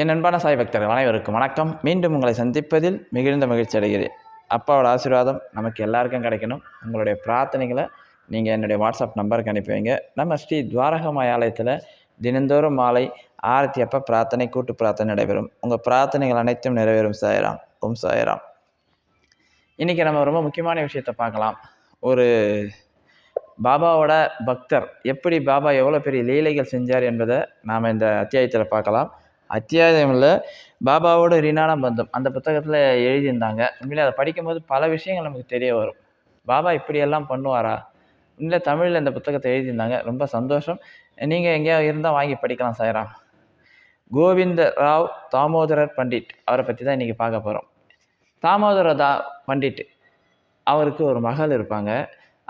என் அன்பான சாய் பக்தர்கள் அனைவருக்கும் வணக்கம். மீண்டும் உங்களை சந்திப்பதில் மிகுந்த மகிழ்ச்சி அடைகிறேன். அப்பாவோட ஆசீர்வாதம் நமக்கு எல்லாருக்கும் கிடைக்கணும். உங்களுடைய பிரார்த்தனைகளை நீங்கள் என்னுடைய வாட்ஸ்அப் நம்பருக்கு அனுப்பி வைங்க. நம்ம ஸ்ரீ துவாரகமாய ஆலயத்தில் தினந்தோறும் மாலை ஆரத்தி அப்போ பிரார்த்தனை கூட்டு பிரார்த்தனை நடைபெறும். உங்கள் பிரார்த்தனைகள் அனைத்தும் நிறைவேறும் சாயராம். ஓம் சாயராம். இன்றைக்கி நம்ம ரொம்ப முக்கியமான விஷயத்தை பார்க்கலாம். ஒரு பாபாவோட பக்தர் எப்படி பாபா எவ்வளோ பெரிய லீலைகள் செஞ்சார் என்பதை நாம் இந்த அத்தியாயத்தில் பார்க்கலாம். அத்தியாயமில் பாபாவோட ரினான பந்தம். அந்த புத்தகத்தில் எழுதியிருந்தாங்க. உண்மையிலே அதை படிக்கும்போது பல விஷயங்கள் நமக்கு தெரிய வரும். பாபா இப்படியெல்லாம் பண்ணுவாரா? உண்மையிலே தமிழில் இந்த புத்தகத்தை எழுதியிருந்தாங்க. ரொம்ப சந்தோஷம். நீங்கள் எங்கேயாவது இருந்தால் வாங்கி படிக்கலாம் சாயரா கோவிந்த ராவ் தாமோதரர் பண்டிட் அவரை பற்றி தான் இன்றைக்கி பார்க்க போகிறோம் தாமோதர தா பண்டிட். அவருக்கு ஒரு மகள் இருப்பாங்க.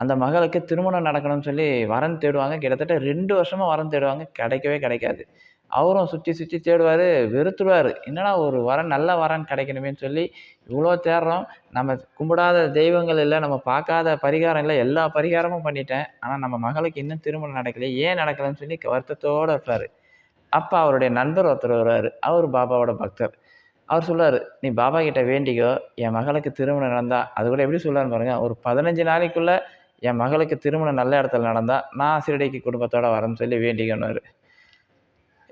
அந்த மகளுக்கு திருமணம் நடக்கணும்னு சொல்லி வரன் தேடுவாங்க. கிட்டத்தட்ட ரெண்டு வருஷமாக வரன் தேடுவாங்க. கிடைக்கவே கிடைக்காது. அவரும் சுற்றி சுற்றி தேடுவார் வெறுத்துடுவார் என்னடா ஒரு வரன் நல்ல வரன் கிடைக்கணுமேன்னு சொல்லி இவ்வளோ தேடுறோம். நம்ம கும்பிடாத தெய்வங்கள் இல்லை நம்ம பார்க்காத பரிகாரம் இல்லை. எல்லா பரிகாரமும் பண்ணிட்டேன். ஆனால் நம்ம மகளுக்கு இன்னும் திருமணம் நடக்கல. ஏன் நடக்கலைன்னு சொல்லி வருத்தத்தோடு இருப்பார். அப்போ அவருடைய நண்பர் ஒருத்தர் வருவார். அவர் பாபாவோட பக்தர். அவர் சொல்லுவார் நீ பாபா கிட்ட வேண்டிக்கோ. என் மகளுக்கு திருமணம் நடந்தா அது கூட எப்படி சொல்லுவான்னு பாருங்கள் ஒரு பதினஞ்சு நாளைக்குள்ளே என் மகளுக்கு திருமணம் நல்ல இடத்துல நடந்தால் நான் சிறுடைக்கு குடும்பத்தோடு வரேன்னு சொல்லி வேண்டிக்கணுவார்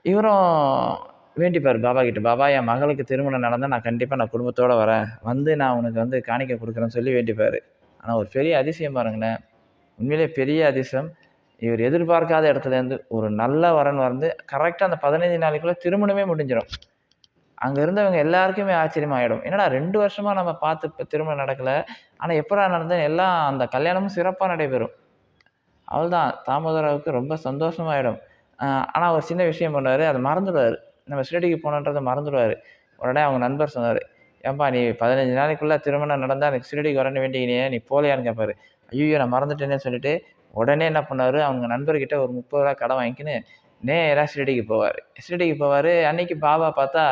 இவரும் வேண்டிப்பார் பாபா கிட்ட பாபா என் மகளுக்கு திருமணம் நடந்தால் நான் கண்டிப்பாக நான் குடும்பத்தோடு வரேன். வந்து நான் உனக்கு வந்து காணிக்க கொடுக்குறேன்னு சொல்லி வேண்டிப்பார். ஆனால் ஒரு பெரிய அதிசயம் பாருங்களேன். உண்மையிலே பெரிய அதிசயம். இவர் எதிர்பார்க்காத இடத்துலேருந்து ஒரு நல்ல வரன் வந்து கரெக்டாக அந்த பதினைஞ்சு நாளைக்குள்ளே திருமணமே முடிஞ்சிடும் அங்கே இருந்தவங்க எல்லாருக்குமே ஆச்சரியமாயிடும். என்னடா ரெண்டு வருஷமாக நம்ம பார்த்து இப்போ திருமணம் நடக்கலை. ஆனால் எப்படா நடந்தது எல்லாம் அந்த கல்யாணமும் சிறப்பாக நடைபெறும். அவள்தான் தாமோதராவுக்கு ரொம்ப சந்தோஷமாயிடும். ஆனால் ஒரு சின்ன விஷயம் பண்ணுவார் அதை மறந்துடுவார். நம்ம ஷிரடிக்கு போனன்றதை மறந்துடுவார். உடனே அவங்க நண்பர் சொன்னார் ஏன்பா நீ பதினஞ்சு நாளைக்குள்ளே திருமணம் நடந்தால் எனக்கு ஷிரடிக்கு வரணும் வேண்டிக்கினே நீ போலையான்னு கேட்பாரு ஐயோ நான் மறந்துட்டேனே சொல்லிட்டு உடனே என்ன பண்ணார் அவங்க நண்பர்கிட்ட ஒரு முப்பது ரூபா கடை வாங்கிக்கின்னு நேராக ஷிரடிக்கு போவார். ஷிரடிக்கு போவார் அன்னைக்கு பாபா பார்த்தா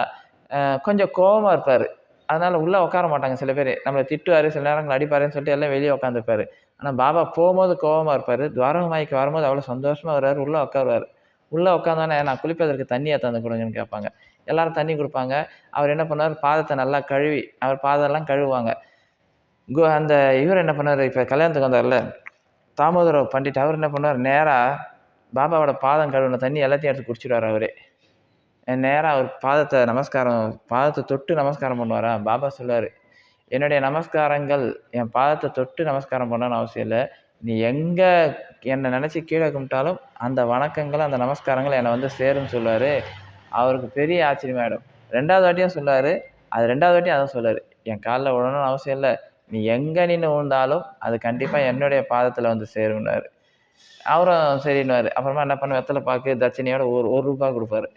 கொஞ்சம் கோபமாக இருப்பார். அதனால் உள்ளே உட்கார மாட்டாங்க சில பேர். நம்மளை திட்டுவார் சில நேரங்கள் அடிப்பாருன்னு சொல்லிட்டு எல்லாம் வெளியே உட்காந்துருப்பாரு ஆனால் பாபா போகும்போது கோபமாக இருப்பார். துவாரகமாய்க்கு வரும்போது அவ்வளோ சந்தோஷமாக வருவார் உள்ளே உட்காருவார். உள்ளே உட்காந்தோன்னே நான் குளிப்பதற்கு தண்ணியை தந்து கொடுங்கன்னு கேட்பாங்க. எல்லாரும் தண்ணி கொடுப்பாங்க. அவர் என்ன பண்ணுவார்? பாதத்தை நல்லா கழுவி அவர் பாதெல்லாம் கழுவுவாங்க. கு அந்த இவர் என்ன பண்ணார் இப்போ கல்யாணத்துக்கு வந்தார்ல தாமோதர பண்டிட் அவர் என்ன பண்ணுவார்? நேராக பாபாவோட பாதம் கழுவின தண்ணி எல்லாத்தையும் எடுத்து குடிச்சிடுவார் அவரே. நேராக அவர் பாதத்தை நமஸ்காரம் பாதத்தை தொட்டு நமஸ்காரம் பண்ணுவாரா? பாபா சொல்லுவார் என்னுடைய நமஸ்காரங்கள் என் பாதத்தை தொட்டு நமஸ்காரம் பண்ணணும்னு அவசியம் இல்லை. நீ எங்கே என்னை நினச்சி கீழே கும்பிட்டாலும் அந்த வணக்கங்கள் அந்த நமஸ்காரங்கள் என்னை வந்து சேரும்னு சொல்லுவார். அவருக்கு பெரிய ஆச்சரியமாயிடும். ரெண்டாவது வாட்டியும் சொல்லுவார் அது ரெண்டாவது வாட்டியும் அதான் சொல்லுவார் என் காலில் விழணும்னு அவசியம் இல்லை. நீ எங்கே நின்று விழுந்தாலும் அது கண்டிப்பாக என்னுடைய பாதத்தில் வந்து சேரும்னார். அவரும் சரின்னுவார். அப்புறமா என்ன பண்ண வெத்தலை பாக்கு தட்சிணையோட ஒரு ஒரு ரூபா கொடுப்பாரு.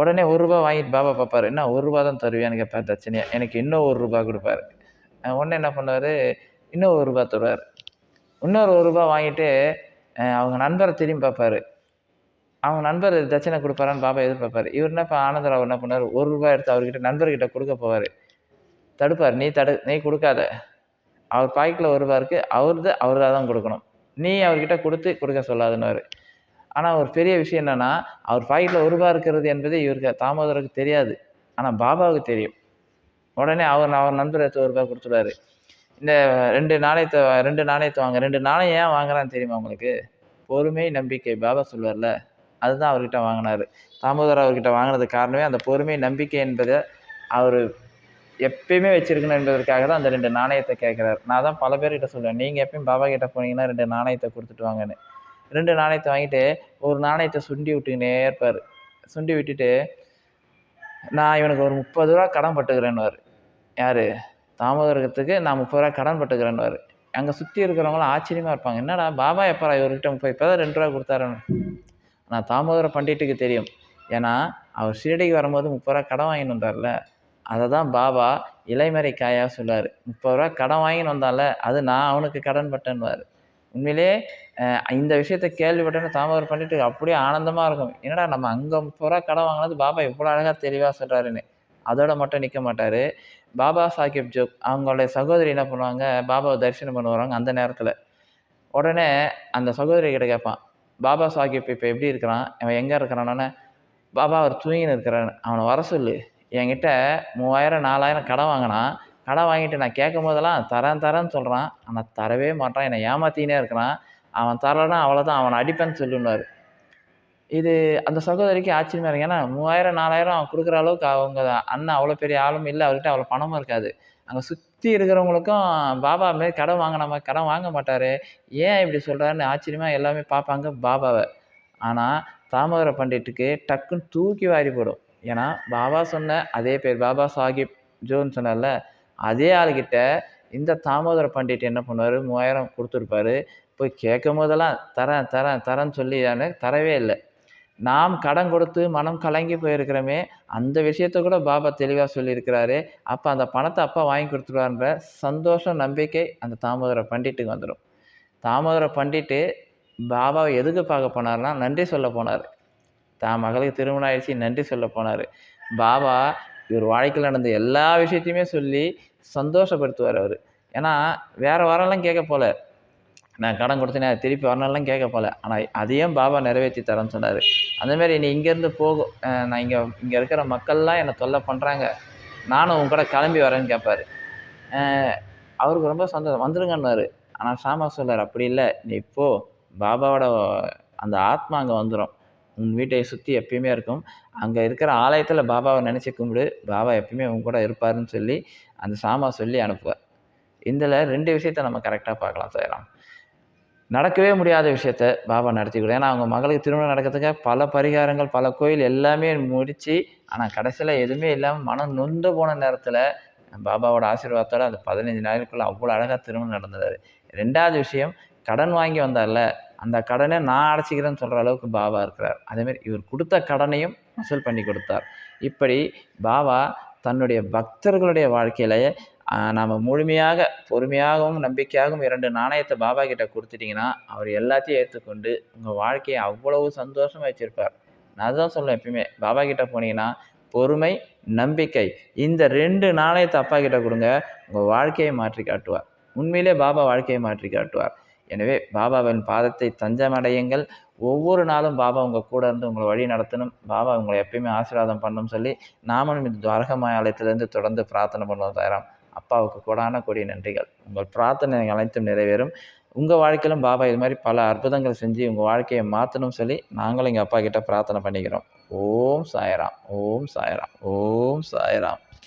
உடனே ஒரு ரூபா வாங்கிட்டு பாபா பார்ப்பாரு என்ன ஒரு ரூபா தான் தருவியான்னு கேட்பார் தட்சணையாக எனக்கு இன்னும் ஒரு ரூபா கொடுப்பாரு. உடனே என்ன பண்ணுவார்? இன்னும் ஒரு ரூபா தருவார். இன்னொரு ஒரு ரூபா வாங்கிட்டு அவங்க நண்பரை திரும்பி பார்ப்பாரு அவங்க நண்பர் தட்சணை கொடுப்பாரான்னு பாபா எதிர்பார்ப்பார். இவர் என்ன இப்போ ஆனந்தராவ் என்ன பண்ணார்? ஒரு ரூபாய் எடுத்து அவர்கிட்ட நண்பர்கிட்ட கொடுக்க போவார். தடுப்பார் நீ தடு நீ கொடுக்காத. அவர் பாக்கெட்டில் ஒரு ரூபா இருக்குது அவரது அவர் தான் கொடுக்கணும். நீ அவர்கிட்ட கொடுத்து கொடுக்க சொல்லாதுன்னு ஆனால் ஒரு பெரிய விஷயம் என்னென்னா அவர் பாக்கெட்டில் ஒரு ரூபா இருக்கிறது என்பது இவருக்கு தாமோதருக்கு தெரியாது. ஆனால் பாபாவுக்கு தெரியும். உடனே அவர் அவர் நண்பர் எடுத்து ஒரு ரூபாய் கொடுத்துருவாரு இந்த ரெண்டு நாணயத்தை ரெண்டு நாணயத்தை வாங்க ரெண்டு நாணயம் ஏன் வாங்குறான்னு தெரியுமா உங்களுக்கு? பொறுமை நம்பிக்கை பாபா சொல்வார்ல அதுதான் அவர்கிட்ட வாங்கினார். தாமோதர் அவர்கிட்ட வாங்கினது காரணமே அந்த பொறுமை நம்பிக்கை என்பதை அவர் எப்பயுமே வச்சிருக்கணும் என்பதற்காக தான் அந்த ரெண்டு நாணயத்தை கேட்குறாரு நான் தான் பல பேர்கிட்ட சொல்லுவேன் நீங்கள் எப்பயும் பாபா கிட்ட போனீங்கன்னா ரெண்டு நாணயத்தை கொடுத்துட்டு வாங்கன்னு. ரெண்டு நாணயத்தை வாங்கிட்டு ஒரு நாணயத்தை சுண்டி விட்டுக்கினே இருப்பார். சுண்டி விட்டுட்டு நான் இவனுக்கு ஒரு முப்பது ரூபா கடன் பட்டுக்கிறேன்னுவார். யார்? தாமோதரத்துக்கு நான் முப்பது ரூபா கடன் பட்டுக்கிறேன்னுவார். அங்கே சுற்றி இருக்கிறவங்களாம் ஆச்சரியமாக இருப்பாங்க. என்னடா பாபா எப்போ இவர்கிட்ட முப்பது இப்போ தான் ரெண்டு ரூபா கொடுத்தாருன்னு? ஆனால் தாமோதர பண்டிட்டுக்கு தெரியும். ஏன்னா அவர் ஷீரடிக்கு வரும்போது முப்பது ரூபா கடன் வாங்கின்னு வந்தார்ல. அதை தான் பாபா இலைமறை காயாக சொல்லார். முப்பது ரூபா கடன் வாங்கின்னு வந்தால அது நான் அவனுக்கு கடன் பட்டேன்னுவார். உண்மையிலே இந்த விஷயத்த கேள்விப்பட்டேன்னு தாமதம் பண்ணிட்டு அப்படியே ஆனந்தமாக இருக்கும். என்னடா நம்ம அங்கே போகிற கடன் வாங்கினது பாபா இவ்வளோ அழகாக தெளிவாக சொல்கிறாருன்னு அதோட மட்டும் நிற்க மாட்டார். பாபா சாஹிப் ஜோக் அவங்களுடைய சகோதரி என்ன பண்ணுவாங்க? பாபாவை தரிசனம் பண்ண வராங்க அந்த நேரத்தில். உடனே அந்த சகோதரி கிட்ட கேட்பான் பாபா சாஹிப் இப்போ எப்படி இருக்கிறான்? அவன் எங்கே இருக்கிறானோன்னு? பாபா அவர் தூங்கின்னு இருக்கிறான் அவனை வர சொல்லு. என்கிட்ட மூவாயிரம் நாலாயிரம் கடன் வாங்கினான். கடன் வாங்கிட்டு நான் கேட்கும் போதெல்லாம் தரேன் தரேன்னு சொல்கிறான் ஆனால் தரவே மாட்டான். என்னை ஏமாத்தினே இருக்கிறான். அவன் தரலைன்னா அவ்வளோதான் அவனை அடிப்பேன்னு சொல்லுன்னாரு. இது அந்த சகோதரிக்கு ஆச்சரியமா இருக்கு. ஏன்னா மூவாயிரம் நாலாயிரம் அவன் கொடுக்குற அளவுக்கு அவங்க அண்ணன் அவ்வளோ பெரிய ஆளும் இல்லை. அவர்கிட்ட அவ்வளோ பணமும் இருக்காது. அங்கே சுற்றி இருக்கிறவங்களுக்கும் பாபா மாரி கடன் வாங்கினாம கடன் வாங்க மாட்டார். ஏன் இப்படி சொல்கிறாருன்னு ஆச்சரியமாக எல்லாமே பார்ப்பாங்க பாபாவை. ஆனால் தாமோதர பண்டிட்டுக்கு டக்குன்னு தூக்கி வாரி போடும். ஏன்னா பாபா சொன்ன அதே பேர் பாபா சாஹிப் ஜோன்னு சொன்னார்ல அதே ஆளுக்கிட்ட இந்த தாமோதர பண்டிட் என்ன பண்ணுவார்? மூவாயிரம் கொடுத்துருப்பாரு. போய் கேட்கும் போதெல்லாம் தரேன் தரேன் தரேன்னு சொல்லி தரவே இல்லை. நாம் கடன் கொடுத்து மனம் கலங்கி போயிருக்கிறோமே அந்த விஷயத்த கூட பாபா தெளிவாக சொல்லியிருக்கிறாரு. அப்போ அந்த பணத்தை அப்பா வாங்கி கொடுத்துருவாருன்ற சந்தோஷம் நம்பிக்கை அந்த தாமோதர பண்டிட்டுக்கு வந்துடும். தாமோதர பண்டிட்டு பாபாவை எதுக்கு பார்க்க போனார்னா நன்றி சொல்ல போனார். தான் மகளுக்கு திருமணம் ஆயிடுச்சு நன்றி சொல்ல போனார். பாபா இவர் வாழ்க்கையில் நடந்த எல்லா விஷயத்தையுமே சொல்லி சந்தோஷப்படுத்துவார் அவர். ஏன்னா வேறு வரலாம் கேட்க போல. நான் கடன் கொடுத்தேன் திருப்பி வரணும்லாம் கேட்க போல. ஆனால் அதையும் பாபா நிறைவேற்றி தரேன்னு சொன்னார். அந்தமாரி நீ இங்கேருந்து போகும் நான் இங்கே இங்கே இருக்கிற மக்கள்லாம் என்னை தொல்லை பண்ணுறாங்க நானும் உங்க கூட கிளம்பி வரேன்னு கேட்பாரு. அவருக்கு ரொம்ப சந்தோஷம். வந்துடுங்கன்னாரு ஆனால் சாமா சொல்லார் அப்படி இல்லை. நீ போ. பாபாவோட அந்த ஆத்மா அங்கே வந்துடும் உன் வீட்டை சுற்றி எப்பயுமே இருக்கும். அங்கே இருக்கிற ஆலயத்தில் பாபாவை நினச்சி கும்பிடு. பாபா எப்பயுமே உன் கூட இருப்பாருன்னு சொல்லி அந்த சாமா சொல்லி அனுப்புவார். இதில் ரெண்டு விஷயத்த நம்ம கரெக்டாக பார்க்கலாம் செய்யலாம் நடக்கவே முடியாத விஷயத்த பாபா நடத்தி கொடு ஏன்னா அவங்க மகளுக்கு திருமணம் நடக்கிறதுக்காக பல பரிகாரங்கள் பல கோயில் எல்லாமே முடித்து ஆனால் கடைசியில் எதுவுமே இல்லாமல் மனம் நொந்து போன நேரத்தில் பாபாவோட ஆசீர்வாதத்தோடு அந்த பதினஞ்சு நாளுக்குள்ளே அவ்வளோ அழகாக திருமணம் நடந்தது ரெண்டாவது விஷயம் கடன் வாங்கி வந்தார்ல அந்த கடனை நான் அடைச்சிக்கிறேன்னு சொல்கிற அளவுக்கு பாபா இருக்கிறார். அதேமாரி இவர் கொடுத்த கடனையும் வசூல் பண்ணி கொடுத்தார். இப்படி பாபா தன்னுடைய பக்தர்களுடைய வாழ்க்கையில நாம் முழுமையாக பொறுமையாகவும் நம்பிக்கையாகவும் இரண்டு நாணயத்தை பாபா கிட்ட கொடுத்துட்டிங்கன்னா அவர் எல்லாத்தையும் ஏற்றுக்கொண்டு உங்கள் வாழ்க்கையை அவ்வளவு சந்தோஷமாக வச்சுருப்பார். நான் அதுதான் சொல்லுவேன் எப்பயுமே பாபா கிட்ட போனீங்கன்னா பொறுமை நம்பிக்கை இந்த ரெண்டு நாணயத்தை அப்பா கிட்ட கொடுங்க உங்கள் வாழ்க்கையை மாற்றி காட்டுவார். உண்மையிலே பாபா வாழ்க்கையை மாற்றி காட்டுவார். எனவே பாபாவின் பாதத்தை தஞ்சமடையுங்கள் ஒவ்வொரு நாளும் பாபா உங்கள் கூட இருந்து உங்களை வழி நடத்தணும். பாபா உங்களை எப்பயுமே ஆசீர்வாதம் பண்ணணும் சொல்லி நாமளும் இந்த துவாரக ஆலயத்திலிருந்து தொடர்ந்து பிரார்த்தனை பண்ணுவோம் தயாராம். அப்பாவுக்கு கொடான கொடிய நன்றிகள். உங்கள் பிரார்த்தனை அனைத்தும் நிறைவேறும். உங்கள் வாழ்க்கையிலும் பாபா இது மாதிரி பல அற்புதங்கள் செஞ்சு உங்கள் வாழ்க்கையை மாற்றணும் சொல்லி நாங்களும் எங்கள் அப்பா கிட்ட பிரார்த்தனை பண்ணிக்கிறோம். ஓம் சாயராம். ஓம் சாயராம். ஓம் சாயராம்.